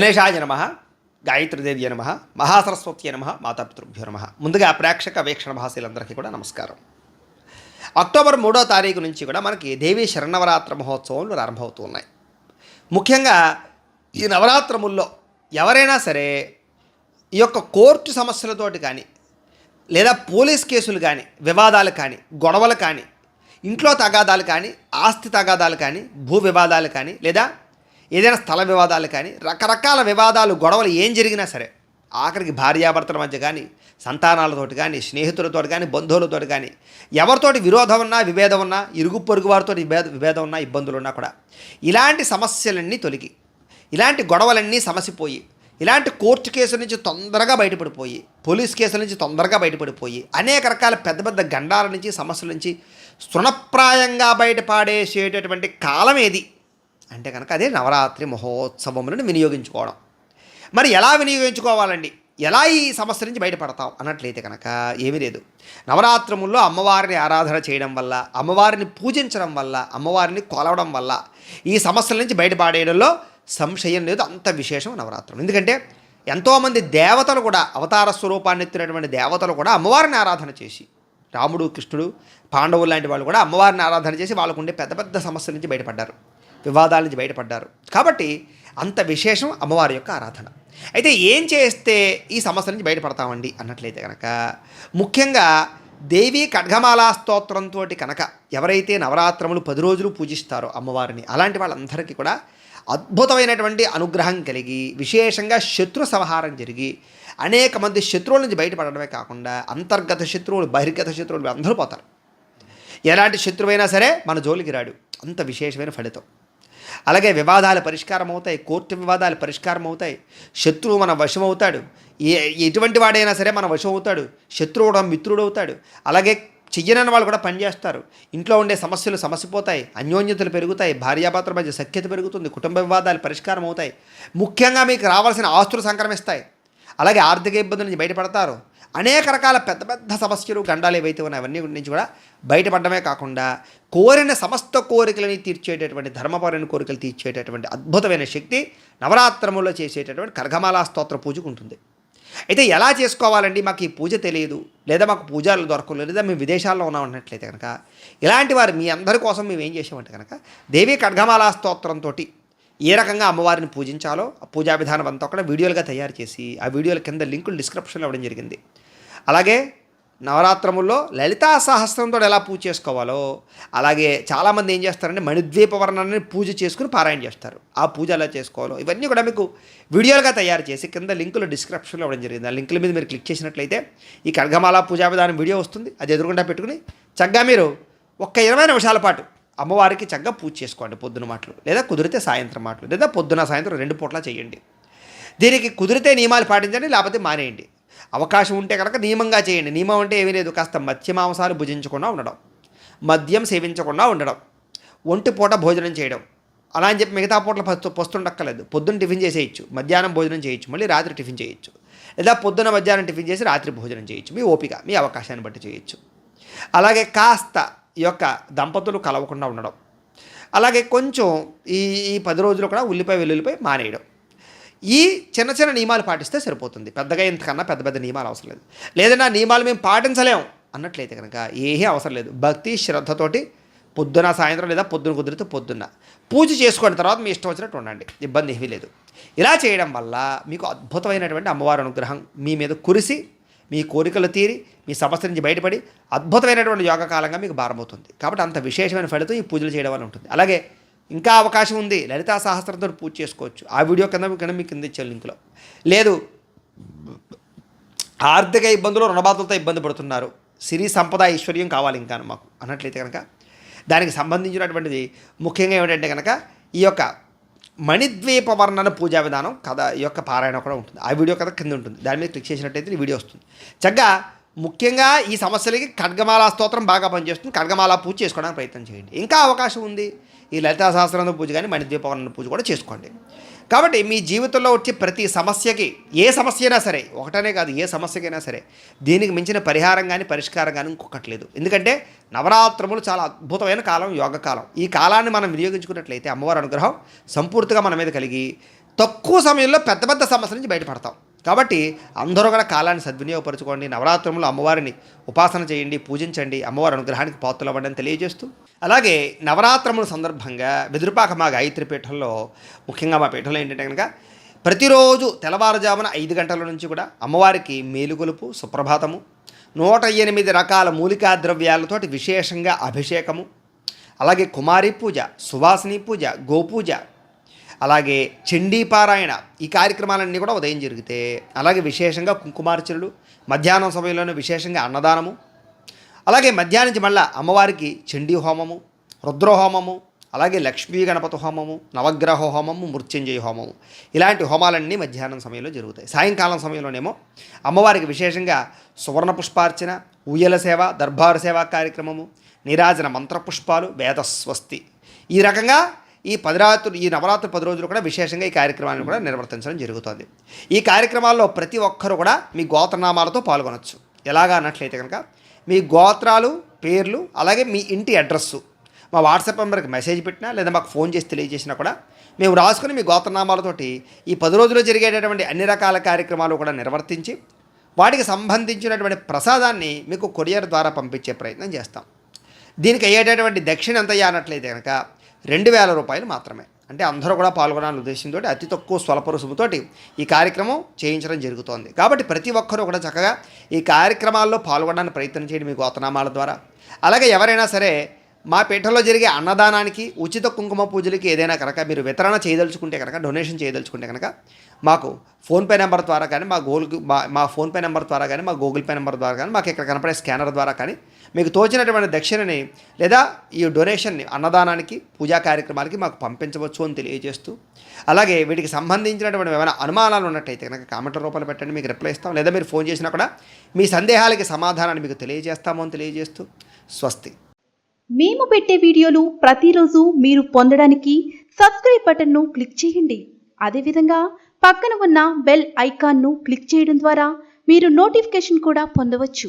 గణేశాయ నమ గాయత్రీదేవి నమ మహాసరస్వతి నమ మాతాపితృభ్యో నమ. ముందుగా ప్రేక్షక వీక్షణ భాషలందరికీ కూడా నమస్కారం. అక్టోబర్ మూడో తారీఖు నుంచి కూడా మనకి దేవీ శరణవరాత్ర మహోత్సవాలు ప్రారంభమవుతూ ఉన్నాయి. ముఖ్యంగా ఈ నవరాత్రముల్లో ఎవరైనా సరే ఈ యొక్క కోర్టు సమస్యలతోటి కానీ లేదా పోలీస్ కేసులు కానీ వివాదాలు కానీ గొడవలు కానీ ఇంట్లో తగాదాలు కానీ ఆస్తి తగాదాలు కానీ భూ వివాదాలు కానీ లేదా ఏదైనా స్థల వివాదాలు కానీ రకరకాల వివాదాలు గొడవలు ఏం జరిగినా సరే ఆఖరికి భార్యాభర్తల మధ్య కానీ సంతానాలతోటి కానీ స్నేహితులతోటి కానీ బంధువులతోటి కానీ ఎవరితోటి విరోధం ఉన్నా విభేదం ఉన్నా ఇరుగు పొరుగు వారితో విభేద విభేదం ఉన్నా ఇబ్బందులు ఉన్నా కూడా ఇలాంటి సమస్యలన్నీ తొలగి ఇలాంటి గొడవలన్నీ సమసిపోయి ఇలాంటి కోర్టు కేసుల నుంచి తొందరగా బయటపడిపోయి పోలీస్ కేసుల నుంచి తొందరగా బయటపడిపోయి అనేక రకాల పెద్ద పెద్ద గండాల నుంచి సమస్యల నుంచి తృణప్రాయంగా బయటపడేసేటటువంటి కాలం ఏది? అంటే కనుక అదే నవరాత్రి మహోత్సవములను వినియోగించుకోవడం. మరి ఎలా వినియోగించుకోవాలండి? ఎలా ఈ సమస్య నుంచి బయటపడతాం అన్నట్లయితే కనుక ఏమీ లేదు. నవరాత్రముల్లో అమ్మవారిని ఆరాధన చేయడం వల్ల అమ్మవారిని పూజించడం వల్ల అమ్మవారిని కొలవడం వల్ల ఈ సమస్యల నుంచి బయటపడేయడంలో సంశయం లేదు. అంత విశేషం నవరాత్రం ఎందుకంటే ఎంతోమంది దేవతలు కూడా అవతార స్వరూపాన్ని ఎత్తినటువంటి దేవతలు కూడా అమ్మవారిని ఆరాధన చేసి రాముడు కృష్ణుడు పాండవులు లాంటి వాళ్ళు కూడా అమ్మవారిని ఆరాధన చేసి వాళ్ళకుండే పెద్ద పెద్ద సమస్యల నుంచి బయటపడ్డారు. వివాదాల నుంచి బయటపడ్డారు. కాబట్టి అంత విశేషం అమ్మవారి యొక్క ఆరాధన. అయితే ఏం చేస్తే ఈ సమస్య నుంచి బయటపడతామండి అన్నట్లయితే కనుక ముఖ్యంగా దేవి ఖడ్గమాలా స్తోత్రంతో కనుక ఎవరైతే నవరాత్రములు పది రోజులు పూజిస్తారో అమ్మవారిని అలాంటి వాళ్ళందరికీ కూడా అద్భుతమైనటువంటి అనుగ్రహం కలిగి విశేషంగా శత్రు సంహారం జరిగి అనేక మంది శత్రువుల నుంచి బయటపడడమే కాకుండా అంతర్గత శత్రువులు బహిర్గత శత్రువులు అందరూ పోతారు. ఎలాంటి శత్రువైనా సరే మన జోలికి రాడు. అంత విశేషమైన ఫలితం. అలాగే వివాదాలు పరిష్కారం అవుతాయి కోర్టు వివాదాలు పరిష్కారం అవుతాయి శత్రువు మన వశం అవుతాడు ఏ ఎటువంటి వాడైనా సరే మన వశం అవుతాడు శత్రువు కూడా మిత్రుడు అవుతాడు అలాగే చెయ్యనని వాళ్ళు కూడా పనిచేస్తారు. ఇంట్లో ఉండే సమస్యలు సమసిపోతాయి అన్యోన్యతలు పెరుగుతాయి భార్యాభర్తల మధ్య సఖ్యత పెరుగుతుంది కుటుంబ వివాదాలు పరిష్కారం అవుతాయి ముఖ్యంగా మీకు రావాల్సిన ఆస్తులు సంక్రమిస్తాయి. అలాగే ఆర్థిక ఇబ్బందుల నుంచి బయటపడతారు. అనేక రకాల పెద్ద పెద్ద సమస్యలు గండాలు ఏవైతే ఉన్నాయి అవన్నీ నుంచి కూడా బయటపడమే కాకుండా కోరిన సమస్త కోరికలని తీర్చేటటువంటి ధర్మపరమైన కోరికలు తీర్చేటటువంటి అద్భుతమైన శక్తి నవరాత్రములో చేసేటటువంటి కర్గమాలా స్తోత్ర పూజకు ఉంటుంది అయితే ఎలా చేసుకోవాలండి? మాకు ఈ పూజ తెలియదు. లేదా మాకు పూజలు దొరకలేదు. లేదా మేము విదేశాల్లో ఉన్నామన్నట్లయితే కనుక ఇలాంటి వారు మీ అందరి కోసం మేము ఏం చేసామంటే కనుక దేవి ఖడ్గమాలా స్తోత్రంతో ఏ రకంగా అమ్మవారిని పూజించాలో ఆ పూజా విధానం అంతా కూడా వీడియోలుగా తయారు చేసి ఆ వీడియోల కింద లింకులు డిస్క్రిప్షన్లో ఇవ్వడం జరిగింది. అలాగే నవరాత్రముల్లో లలితా సహస్రంతో ఎలా పూజ చేసుకోవాలో అలాగే చాలామంది ఏం చేస్తారంటే మణిద్వీప వర్ణాన్ని పూజ చేసుకుని పారాయణ చేస్తారు. ఆ పూజ ఎలా చేసుకోవాలో ఇవన్నీ కూడా మీకు వీడియోలుగా తయారు చేసి కింద లింకులు డిస్క్రిప్షన్లో ఇవ్వడం జరిగింది. ఆ లింకుల మీద మీరు క్లిక్ చేసినట్లయితే ఈ ఖడ్గమాల పూజా విధానం వీడియో వస్తుంది. అది ఎదురుగుండా పెట్టుకుని చక్కగా మీరు ఒక్క ఇరవై నిమిషాల పాటు అమ్మవారికి చక్కగా పూజ చేసుకోండి పొద్దున మాటలు లేదా కుదిరితే సాయంత్రం మాటలు లేదా పొద్దున సాయంత్రం రెండు పూట్ల చేయండి. దీనికి కుదిరితే నియమాలు పాటించండి లేకపోతే మానేయండి. అవకాశం ఉంటే కనుక నియమంగా చేయండి. నియమం అంటే ఏమీ లేదు కాస్త మత్స్యమాంసాలు భుజించకుండా ఉండడం మద్యం సేవించకుండా ఉండడం ఒంటి పూట భోజనం చేయడం. అలా అని చెప్పి మిగతా పూటలు పస్తు పొస్తుండక్కర్లేదు. పొద్దున్న టిఫిన్ చేసేయచ్చు మధ్యాహ్నం భోజనం చేయొచ్చు మళ్ళీ రాత్రి టిఫిన్ చేయొచ్చు. లేదా పొద్దున్న మధ్యాహ్నం టిఫిన్ చేసి రాత్రి భోజనం చేయొచ్చు. మీ ఓపిక మీ అవకాశాన్ని బట్టి చేయొచ్చు. అలాగే కాస్త ఈ యొక్క దంపతులు కలవకుండా ఉండడం. అలాగే కొంచెం ఈ ఈ పది రోజులు కూడా ఉల్లిపాయ వెల్లుల్లిపాయ మానేయడం. ఈ చిన్న చిన్న నియమాలు పాటిస్తే సరిపోతుంది. పెద్దగా ఇంతకన్నా పెద్ద పెద్ద నియమాలు అవసరం లేదు. లేదన్నా నియమాలు మేము పాటించలేం అన్నట్లయితే కనుక ఏమీ అవసరం లేదు. భక్తి శ్రద్ధతోటి పొద్దున సాయంత్రం లేదా పొద్దున కుదిరితే పొద్దున్న. పూజ చేసుకున్న తర్వాత మీ ఇష్టం వచ్చినట్టు ఉండండి. ఇబ్బంది ఏమీ లేదు. ఇలా చేయడం వల్ల మీకు అద్భుతమైనటువంటి అమ్మవారి అనుగ్రహం మీ మీద కురిసి మీ కోరికలు తీరి మీ సమస్య నుంచి బయటపడి అద్భుతమైనటువంటి యోగ కాలంగా మీకు భారమవుతుంది. కాబట్టి అంత విశేషమైన ఫలితం ఈ పూజలు చేయడం వల్ల ఉంటుంది. అలాగే ఇంకా అవకాశం ఉంది. లలితా సహస్రంతో పూజ చేసుకోవచ్చు. ఆ వీడియో కింద కింద మీకు కింద ఇచ్చే లింక్లో. లేదు ఆర్థిక ఇబ్బందులు రుణబాధలతో ఇబ్బంది పడుతున్నారు. సిరి సంపద ఐశ్వర్యం కావాలి ఇంకా మాకు. అన్నట్లయితే కనుక దానికి సంబంధించినటువంటిది ముఖ్యంగా ఏమిటంటే కనుక ఈ యొక్క మణిద్వీప వర్ణన పూజా విధానం కథ ఈ యొక్క పారాయణ కూడా ఉంటుంది. ఆ వీడియో కథ కింద ఉంటుంది. దాని మీద క్లిక్ చేసినట్టయితే ఈ వీడియో వస్తుంది. చక్కగా ముఖ్యంగా ఈ సమస్యలకి ఖడ్గమాల స్తోత్రం బాగా పనిచేస్తుంది. ఖడ్గమాల పూజ చేసుకోవడానికి ప్రయత్నం చేయండి. ఇంకా అవకాశం ఉంది. ఈ లలితా సహస్రాంత పూజ కానీ మణిద్వీప వర్ణన పూజ కూడా చేసుకోండి. కాబట్టి మీ జీవితంలో వచ్చే ప్రతి సమస్యకి ఏ సమస్య అయినా సరే ఒకటనే కాదు ఏ సమస్యకైనా సరే దీనికి మించిన పరిహారం కానీ పరిష్కారం కానీ ఇంకొకటి లేదు. ఎందుకంటే నవరాత్రములు చాలా అద్భుతమైన కాలం యోగ కాలం. ఈ కాలాన్ని మనం వినియోగించుకున్నట్లయితే అమ్మవారి అనుగ్రహం సంపూర్తిగా మన మీద కలిగి తక్కువ సమయంలో పెద్ద పెద్ద సమస్యల నుంచి బయటపడతాం. కాబట్టి అందరూ కూడా కాలాన్ని సద్వినియోగపరచుకోండి. నవరాత్రంలో అమ్మవారిని ఉపాసన చేయండి పూజించండి. అమ్మవారి అనుగ్రహానికి పాత్రలు అని తెలియజేస్తూ. అలాగే నవరాత్రముల సందర్భంగా బెదిరిపాక మా గాయత్రి పీఠంలో ముఖ్యంగా మా పీఠంలో ఏంటంటే కనుక ప్రతిరోజు తెల్లవారుజామున ఐదు గంటల నుంచి కూడా అమ్మవారికి మేలుకొలుపు సుప్రభాతము నూట ఎనిమిది రకాల మూలికా ద్రవ్యాలతోటి విశేషంగా అభిషేకము అలాగే కుమారి పూజ సువాసిని పూజ గోపూజ అలాగే చండీపారాయణ ఈ కార్యక్రమాలన్నీ కూడా ఉదయం జరిగితే అలాగే విశేషంగా కుంకుమార్చనలు మధ్యాహ్నం సమయంలోనే విశేషంగా అన్నదానము అలాగే మధ్యాహ్నం నుంచి మళ్ళా అమ్మవారికి చండీ హోమము రుద్రహోమము అలాగే లక్ష్మీ గణపతి హోమము నవగ్రహ హోమము మృత్యుంజయ హోమము. ఇలాంటి హోమాలన్నీ మధ్యాహ్నం సమయంలో జరుగుతాయి. సాయంకాలం సమయంలోనేమో అమ్మవారికి విశేషంగా సువర్ణ పుష్పార్చన ఉయ్యల సేవ దర్బారు సేవా కార్యక్రమము నీరాజన మంత్రపుష్పాలు వేదస్వస్తి. ఈ రకంగా ఈ పది రాత్రులు ఈ నవరాత్రి పది రోజులు కూడా విశేషంగా ఈ కార్యక్రమాన్ని కూడా నిర్వర్తించడం జరుగుతుంది. ఈ కార్యక్రమాల్లో ప్రతి ఒక్కరు కూడా మీ గోత్రనామాలతో పాల్గొనవచ్చు ఎలాగా అన్నట్లయితే కనుక మీ గోత్రాలు పేర్లు అలాగే మీ ఇంటి అడ్రస్సు. మా వాట్సాప్ నెంబర్కి మెసేజ్ పెట్టినా లేదా మాకు ఫోన్ చేసి తెలియజేసినా కూడా మేము రాసుకుని మీ గోత్రనామాలతోటి ఈ పది రోజుల్లో జరిగేటటువంటి అన్ని రకాల కార్యక్రమాలు కూడా నిర్వర్తించి వాటికి సంబంధించినటువంటి ప్రసాదాన్ని మీకు కొరియర్ ద్వారా పంపించే ప్రయత్నం చేస్తాం. దీనికి అయ్యేటటువంటి దక్షిణ ఎంత అన్నట్లయితే కనుక రెండు వేల రూపాయలు మాత్రమే. అంటే అందరూ కూడా పాల్గొనాలని ఉద్దేశంతో అతి తక్కువ స్వల్పరుసుముతోటి ఈ కార్యక్రమం చేయించడం జరుగుతోంది. కాబట్టి ప్రతి ఒక్కరూ కూడా చక్కగా ఈ కార్యక్రమాల్లో పాల్గొనడానికి ప్రయత్నం చేయండి మీ గోతనామాల ద్వారా. అలాగే ఎవరైనా సరే మా పీఠంలో జరిగే అన్నదానానికి ఉచిత కుంకుమ పూజలకి ఏదైనా కనుక మీరు వితరణ చేయదలుచుకుంటే కనుక డొనేషన్ చేయదలుచుకుంటే కనుక మాకు ఫోన్పే నెంబర్ ద్వారా కానీ మా గూగుల్ మా మా ఫోన్పే నెంబర్ ద్వారా కానీ మా గూగుల్ పే నెంబర్ ద్వారా కానీ మాకు ఇక్కడ కనపడే స్కానర్ ద్వారా కానీ మీకు తోచినటువంటి దక్షిణని లేదా ఈ డొనేషన్ని అన్నదానానికి పూజా కార్యక్రమాలకి మాకు పంపించవచ్చు అని తెలియజేస్తూ అలాగే వీటికి సంబంధించినటువంటి ఏమైనా అనుమానాలు ఉన్నట్టయితే కనుక కామెంట్ రూపంలో పెట్టండి మీకు రిప్లై ఇస్తాం. లేదా మీరు ఫోన్ చేసినా కూడా మీ సందేహాలకి సమాధానాన్ని మీకు తెలియజేస్తాము అని తెలియజేస్తూ స్వస్తి. మేము పెట్టే వీడియోలు ప్రతిరోజు మీరు పొందడానికి సబ్స్క్రైబ్ బటన్ను క్లిక్ చేయండి. అదేవిధంగా పక్కన ఉన్న బెల్ ఐకాన్ను క్లిక్ చేయడం ద్వారా మీరు నోటిఫికేషన్ కూడా పొందవచ్చు.